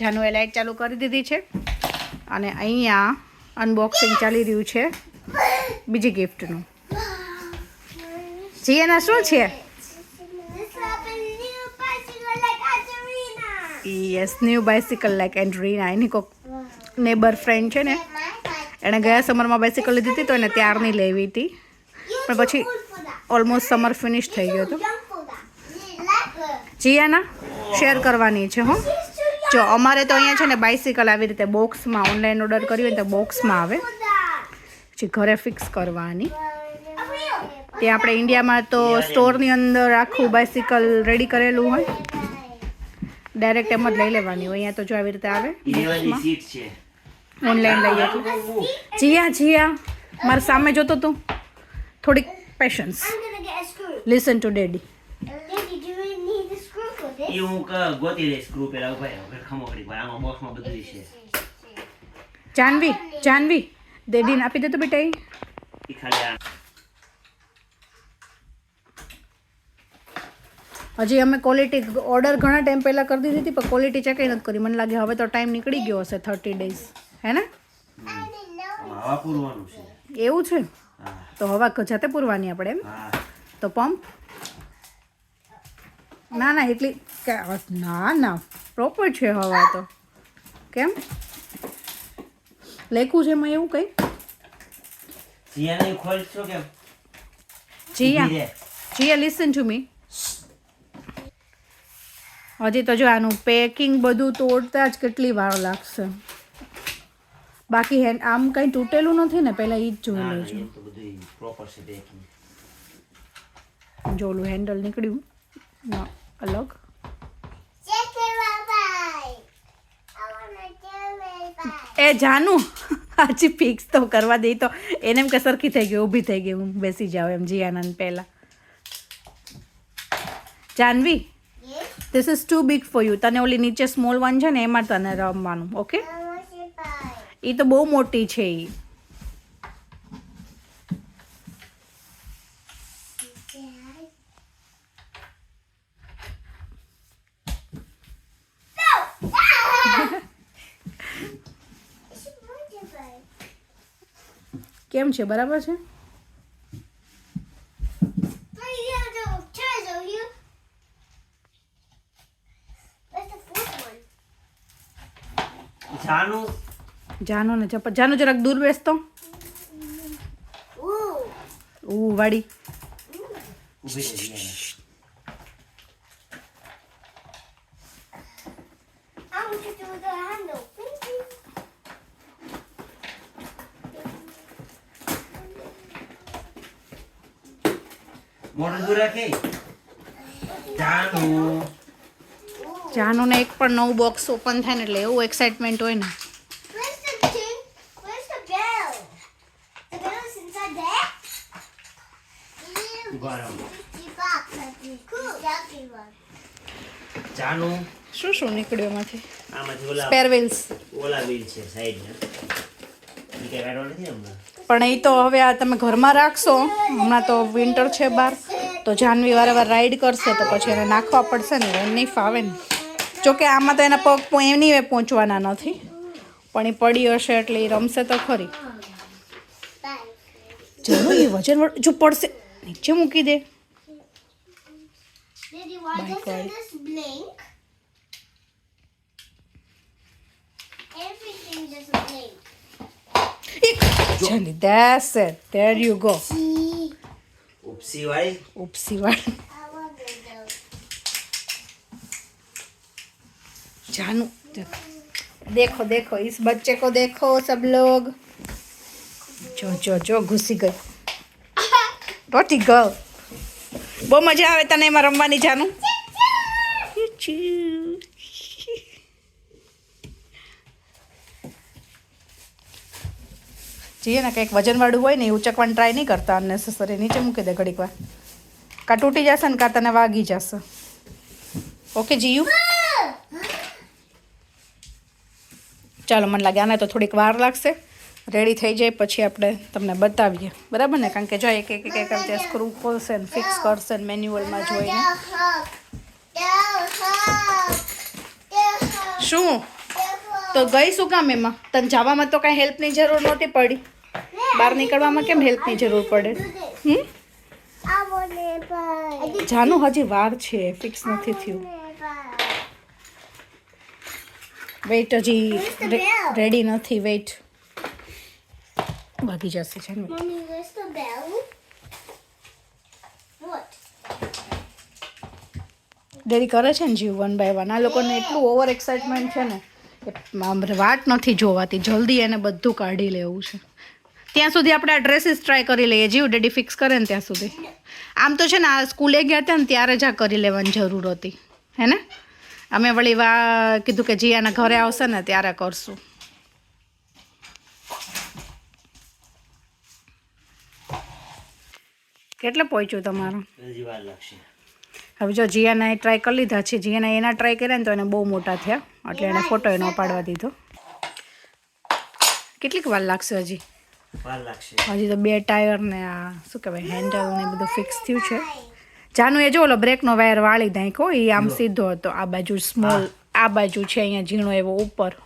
જાનુએ light ચાલુ કરી દીધી છે. અને અહીંયા અનબોક્સિંગ ચાલી રહ્યું છે બીજી ગિફ્ટનું જીએના શું છે? યસ ન્યૂ બાઇસિકલ લાઈક એન્ડ્રીના એની કોક નેબર ફ્રેન્ડ છે ને. એણે ગયા સમરમાં બાઇસિકલ લીધી હતી તો એને ત્યારની લેવી હતી. પણ પછી ઓલમોસ્ટ સમર ફિનિશ થઈ ગયો હતો. જીયાના શેર કરવાની છે, હો. જો અમારે તો અહીંયા છે ને બાઇસિકલ આવી રીતે બોક્સમાં ઓનલાઈન ઓર્ડર કર્યું હોય તો બોક્સમાં આવે. પછી ઘરે ફિક્સ કરવાની. ત્યાં આપણે ઇન્ડિયામાં તો સ્ટોરની અંદર આખું બાઇસિકલ રેડી કરેલું હોય. ડાયરેક્ટ એમ જ લઈ લેવાની હોય. અહીંયા તો જો આવી રીતે આવે ઓનલાઈન લઈએ એટલે જીયા. જીયા મારા સામે જોતો તું. થોડીક પેશન્સ લિસન ટુ ડેડી એ હું ક- ગોતી લઈશ સ્ક્રૂ પેલા ઊભા રહો. ઘડી ખમો વાર. આમાં બોક્સમાં બધું છે. જાનવી જાનવી ડેડીને આપી દે તો બેટા એ એ ખાલી હજી અમે ક્વોલિટી ઓર્ડર ઘણા ટાઈમ પહેલાં કરી દીધી હતી પણ ક્વોલિટી ચેક નથી કરી. મને લાગે હવે તો ટાઈમ નીકળી ગયો હશે થર્ટી ડેઝ હે ને? એવું છે? તો હવા જાતે પૂરવાની આપણે એમ? તો પંપ ના ના એટલી ના ના પ્રોપર છે હવા તો. કેમ? લેખું છે એમાં એવું કંઈ? કેમ? Jiya. Jiya listen to me હજી તો જો આનું પેકિંગ બધું તોડતા જ કેટલી વાર લાગશે. બાકી હેન્ડ આમ કંઈ તૂટેલું નથી ને પહેલાં એ જ જોઈ લેજો. છે packing. જો ઓલું હેન્ડલ નીકળ્યું ના અલગ એ જાનું? હાજી ફિક્સ તો કરવા દઈ તો. એને એમ કે સરખી થઈ ગઈ ઊભી થઈ ગઈ હું બેસી જાઉં એમ જી આનંદ પહેલાં. Janvi this is too big for you તને ઓલી નીચે સ્મોલ વન છે ને એમાં તને રમવાનું ઓકે એ તો બહુ મોટી છે એ કેમ છે? બરાબર છે? જાનું. જાનો ને ચપ્પલ. જાનું જરાક દૂર બેસતો ઓ. વાડી ઊભી છે સિયાને. મોઢું રાખે. જાનું. જાનો ને એક પણ નવું બોક્સ ઓપન થાય ને એટલે એવું એક્સાઇટમેન્ટ હોય ને. જાનું. શું શું નીકળ્યું એમાંથી? આમાંથી ઓલા સ્પેર વ્હીલ્સ ઓલા છે પણ એ તો હવે આ તમે ઘરમાં રાખશો. હમણાં તો વિન્ટર છે બહાર તો જાનવી વારંવાર રાઈડ કરશે તો પછી એને નાખવા પડશે ને એમ નહીં ફાવે ને. જોકે આમાં તો એના પગ વે પહોંચવાના નથી. પણ એ પડી હશે એટલે એ રમશે તો ખરી. ચલો એ વજન જો પડશે. નીચે મૂકી દે? Everything doesn't blink. ચલી that's it. There you go. See? ઉપસી વાળી ઉપસી વાળ I want those. जानू देखो देखो इस बच्चे को देखो सब लोग जो जो जो ઘૂસી ગઈ રોટી ગયો બહુ મજા આવે તને એમાં રમવાની જાનું જીએ ને કંઈક વજનવાળું હોય ને એ ઉચકવાનું ટ્રાય નહીં કરતા અનનેસેસરી નીચે મૂકી દે ઘડીક વાર. કાં તૂટી જશે ને કાં તને વાગી જશે. ઓકે જીયુ? ચાલો મને લાગે આને તો થોડીક વાર લાગશે. રેડી થઈ જાય પછી આપણે તમને બતાવીએ. બરાબર ને? કારણ કે જો એક એક એક રીતે સ્ક્રૂ ખોલશે ને ફિક્સ કરશે ને મેન્યુઅલમાં જોઈને. શું? તો ગઈ શું કામ એમાં? તને જવામાં તો કાંઈ હેલ્પની જરૂર નહોતી પડી. બહાર નીકળવામાં કેમ હેલ્પની જરૂર પડે હમ જાનું હજી વાર છે ફિક્સ નથી થયું વેઇટ હજી? રેડી નથી વેઇટ ભાગી જશે, છે? What? ડેરી કરે છે ને જીવ વન બાય વન આ લોકોને એટલું ઓવર એક્સાઇટમેન્ટ છે ને, કે વાટ નથી જોવાતી જલ્દી એને બધું કાઢી લેવું છે ત્યાં સુધી આપણે આ ડ્રેસીસ ટ્રાય કરી લઈએ. જીવ ડેડી ફિક્સ કરે ને ત્યાં સુધી. આમ તો છે ને આ સ્કૂલે ગયા હતા ને ત્યારે જ આ કરી લેવાની જરૂર હતી. હે ને? અમે વળી વા કીધું કે જીયાના ઘરે આવશે ને ત્યારે કરશું. કેટલે પહોંચ્યું તમારું? હવે જો જીયાના ટ્રાય કરી લીધા છે. જીયાના એના ટ્રાય કર્યા ને તો એને બહુ મોટા થયા. એટલે એને ફોટો એનો પાડવા દીધો. કેટલીક વાર લાગશે હજી? હજી તો બે ટાયર ને આ શું કહેવાય હેન્ડલ ને બધું ફિક્સ થયું છે. જાનું એ જો ઓલો બ્રેકનો વાયર વાળી નાખ્યો એ આમ સીધો હતો. આ બાજુ સ્મોલ આ બાજુ છે અહીંયા ઝીણો એવો ઉપર.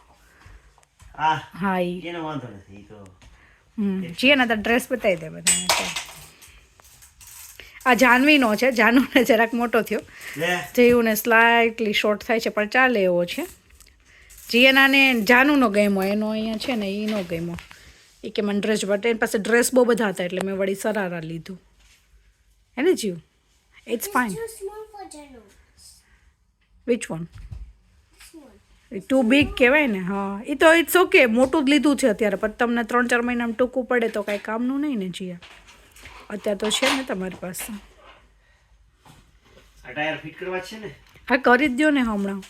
હા. એ વાંધો નથી તો. ડ્રેસ બતાવી દે બધાને તો. આ જાનવીનો છે જાનુને જરાક મોટો થયો. જેયુંને સ્લાઇટલી શોર્ટ થાય છે પણ ચાલે એવો છે. જીએનાને જાનુનો ગેમો એનો અહીંયા છે ને એનો ગેમો એ કે મને ડ્રેસ જોવા એની પાસે ડ્રેસ બહુ બધા હતા એટલે મેં વળી સરારા લીધું. હે ને જીવ? It's fine which one too big કહેવાય ને? હા. એ તો ઇટ્સ ઓકે મોટું જ લીધું છે અત્યારે. પણ તમને ત્રણ ચાર મહિનામાં ટૂંકું પડે તો કાંઈ કામનું નહીં ને જીયા. અત્યારે તો છે ને તમારી પાસે. હા કરી જ દો ને હમણાં.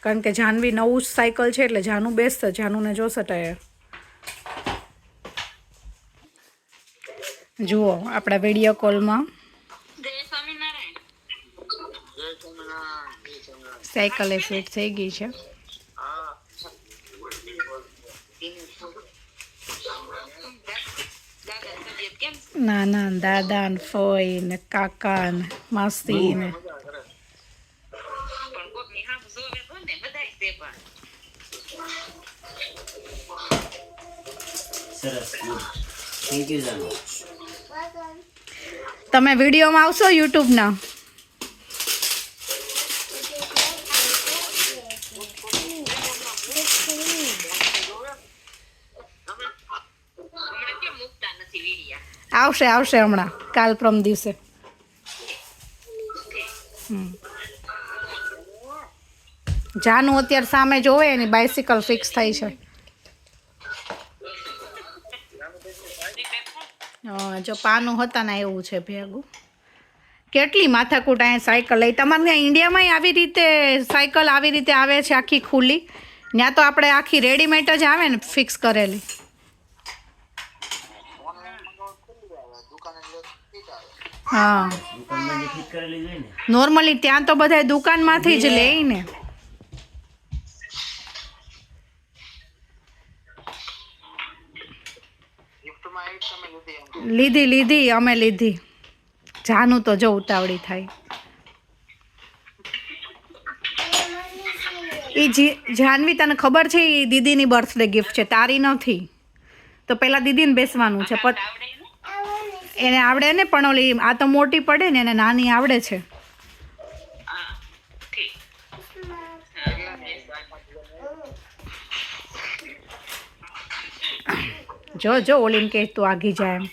કારણ કે જાનવી નવું સાયકલ છે એટલે જાનું બેસશે. જાનુને જોશે ટાયર. જુઓ આપણા વીડિયો કોલમાં સાયકલ એ ફિટ થઈ ગઈ છે. ના ના દાદા ને ફોઈ ને કાકા ને માસી ને. સરસ થેન્ક યુ. તમે વિડીયોમાં આવશો યુટ્યુબના. આવશે આવશે હમણાં, કાલ પ્રમ દિવસે. જાનું અત્યારે સામે જોવે એની બાઇસિકલ ફિક્સ થઈ છે હા, જો પાનું હતા ને એવું છે ભેગું. કેટલી માથાકૂટ અહીંયા સાયકલ લઈ. તમારે ઇન્ડિયામાં આવી રીતે સાયકલ આવી રીતે આવે છે આખી ખુલ્લી? ત્યાં તો આપણે આખી રેડીમેડ જ આવે ને ફિક્સ કરેલી. હા. નોર્મલી ત્યાં તો બધા દુકાનમાંથી જ લે ને લીધી લીધી, અમે લીધી. જાનું તો જો ઉતાવળી થાય. એ જાનવી, તને ખબર છે એ દીદીની બર્થડે ગિફ્ટ છે? તારી નથી. તો પહેલાં દીદીને બેસવાનું છે. એને આવડે ને, પણ ઓલી, આ તો મોટી પડે ને, એને નાની આવડે છે. જો જો, ઓલીને કે તું આગી જાય એમ.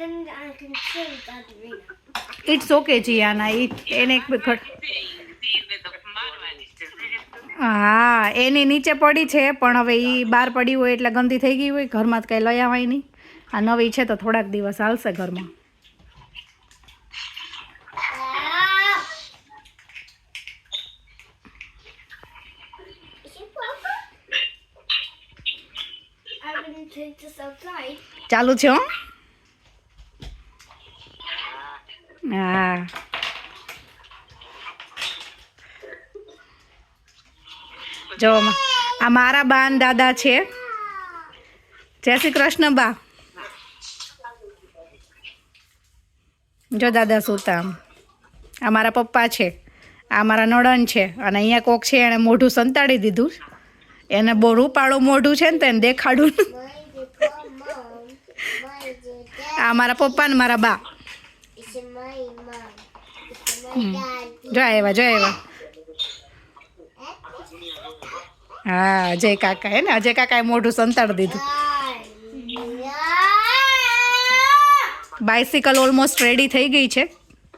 Then I can sing Gagarina. It's okay જીયાના એને એક વખત હા એની નીચે પડી છે પણ હવે એ બહાર પડી હોય એટલે ગંદી થઈ ગઈ હોય. ઘરમાં જ કંઈ લઈ આવાય નહીં. આ નવી છે તો થોડાક દિવસ હાલશે ઘરમાં. ચાલુ છે હો. હા. જો આ મારા બાન દાદા છે. જય શ્રી કૃષ્ણ બા. જો દાદા સુતા આમ. આ મારા પપ્પા છે. આ મારા નડન છે. અને અહીંયા કોક છે એણે મોઢું સંતાડી દીધું. એને બહુ રૂપાળું મોઢું છે ને તો એને દેખાડું. આ મારા પપ્પા ને મારા બા. જો આવ્યા જો આવ્યા હા અજય કાકા હે ને અજય કાકાએ મોઢું સંતાડી દીધું. બાઇસિકલ ઓલમોસ્ટ રેડી થઈ ગઈ છે.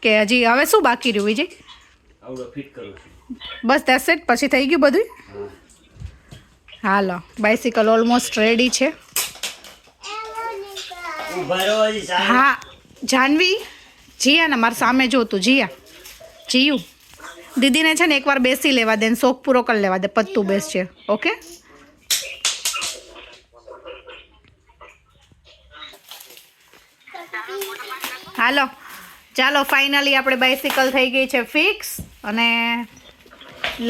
કે હજી હવે શું બાકી રહ્યું વિજય? બસ દસ it. પછી થઈ ગયું બધું? હાલો બાઇસિકલ ઓલમોસ્ટ રેડી છે. હા જાનવી જીયા ને મારા સામે જોતું જીયા. જીયું દીદીને છે ને એકવાર બેસી લેવા દે શોખ પૂરો કરી લેવા દે પત્તું બેસશે ઓકે? હાલો ચાલો ફાઇનલી આપણે બાઇસિકલ થઈ ગઈ છે ફિક્સ અને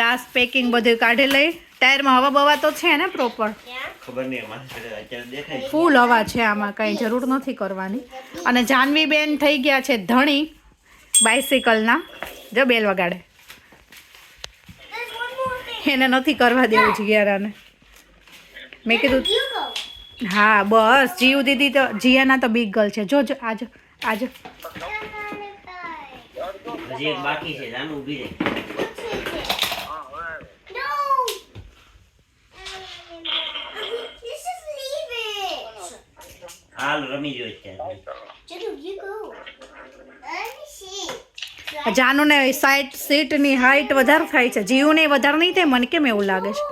લાસ્ટ પેકિંગ બધું કાઢી લઈ. ટાયરમાં હવા બવા તો છે ને પ્રોપર ખબર નહીં ફૂલ હવા છે આમાં કંઈ જરૂર નથી કરવાની. અને જાનવી બેન થઈ ગયા છે ધણી બાઇસિકલના જો બેલ વગાડે. એને નથી કરવા દેવું જીયારાને. મેં કીધું હા બસ જીવ દીદી તો જીયાના તો બિગ ગર્લ છે. જો જો આજો આજો બાકી છે ઊભી. હાલ રમી Jadu, you go. Let me see. જાનુને સાઈટ સીટની હાઈટ વધારે થાય છે. જીવને વધારે નહીં થાય મને કેમ એવું લાગે છે?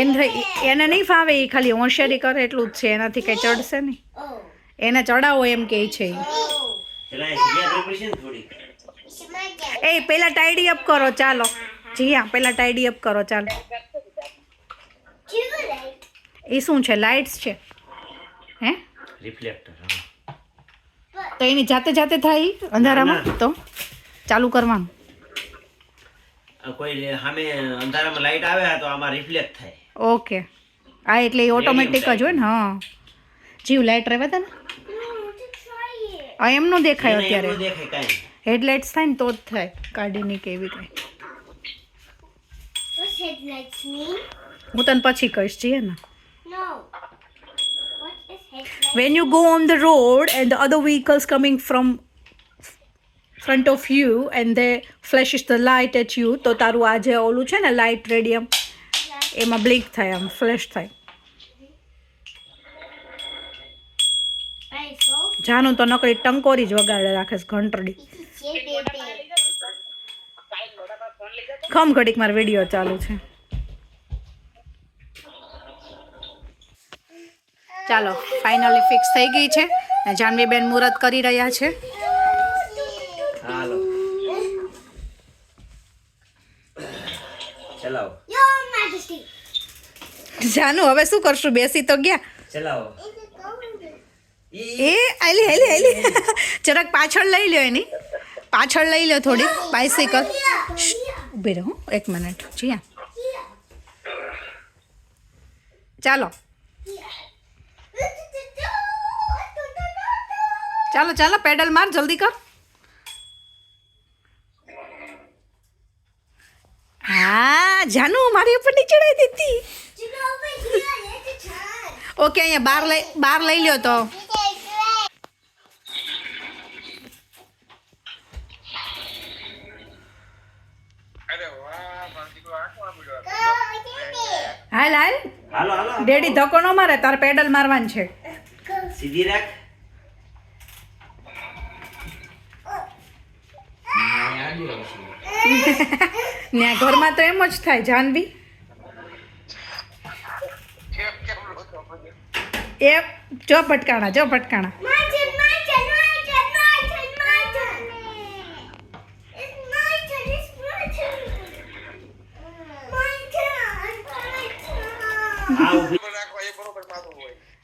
એને એને નહીં ફાવે એ ખાલી હોશિયારી કરે એટલું જ છે એનાથી કંઈ ચડશે નહીં. એને ચડાવો એમ કહે છે. પેલા એ પહેલા ટાઈડી અપ કરો ચાલો. જી હા પહેલા ટાઈડી અપ કરો ચાલો. એ શું છે લાઇટ્સ છે? હે? રિફ્લેક્ટર તો એની જાતે જાતે થાય અંધારામાં? તો ચાલુ કરવાનું. કોઈ સામે અંધારામાં લાઈટ આવે તો આમાં રિફ્લેક્ટ થાય. ઓકે. આ એટલે એ ઓટોમેટિક જ હોય ને હા. જીવ લાઇટ રહેવા દે ને. આ એમનું દેખાય અત્યારે. એમનું દેખાય કાંઈ હેડલાઇટ્સ થાય ને તો જ થાય કાઢીની કે એવી કંઈ? હું તને પછી કહીશ જીએ ને. When you go on the road and the other vehicles coming from front of you and they flashes the light at you તો તારું આ જે ઓલું છે ને લાઇટ રેડિયમ એમાં બ્લિંક થાય આમ ફ્લેશ થાય જાનું તો નકરી ટંકોરી જ વગાડે રાખે છે ઘંટડી. ખમ ઘડીક મારો વીડિયો ચાલુ છે ચાલો ફાઇનલી ફિક્સ થઈ ગઈ છે. જાનવીબેન મુહૂર્ત કરી રહ્યા છે. હાલો. ચલાવો. જાનુ હવે શું કરશું? બેસી તો ગયા. ચલાવો? એ આલી આલી આલી જરાક પાછળ લઈ લ્યો એની. પાછળ લઈ લ્યો થોડી. બાઇસિકલ ઊભી રહો એક મિનિટ જીયા ચાલો. ચાલો ચાલો પેડલ માર જલ્દી કર. હા જાનુ મારી ઉપર નહીં ચડાવી દીધી. ઓકે અહીંયા બાર લઈ બાર લઈ લ્યો તો. હાલો હાલો. ડેડી ધક્કો ન મારે તારે પેડલ મારવાનું છે. સીધી રાખ. અહીંયા રમશું. ને ઘરમાં તો એમ જ થાય જાનવી. એ જો ભટકાણા જો ભટકાણા.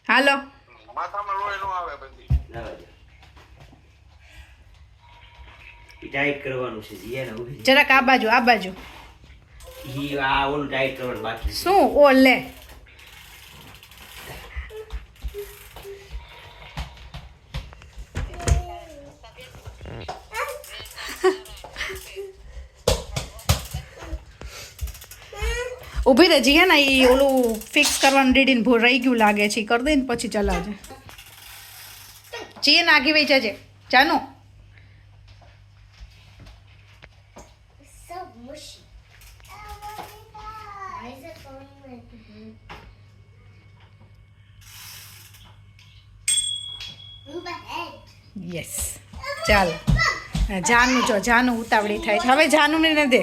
હાલો. માથામાં લોહી નો આવે turn, ટાઈટ કરવાનું છે જીયાને ઊભી. જરાક આ બાજુ આ બાજુ. ઈ આ ઓલું ટાઈટ કરવાનું બાકી શું? ઓલે ઊભી રહેજી હે ને એ ઓલું ફિક્સ કરવાનું રેડીને ભૂ રહી ગયું લાગે છે કરી દઈને પછી ચલાવજે. ચીએ નાખી વેચાજે જાનું. યસ ચાલો. જાનું જો જાનું ઉતાવળી થાય છે. હવે જાનું નહીં ન દે.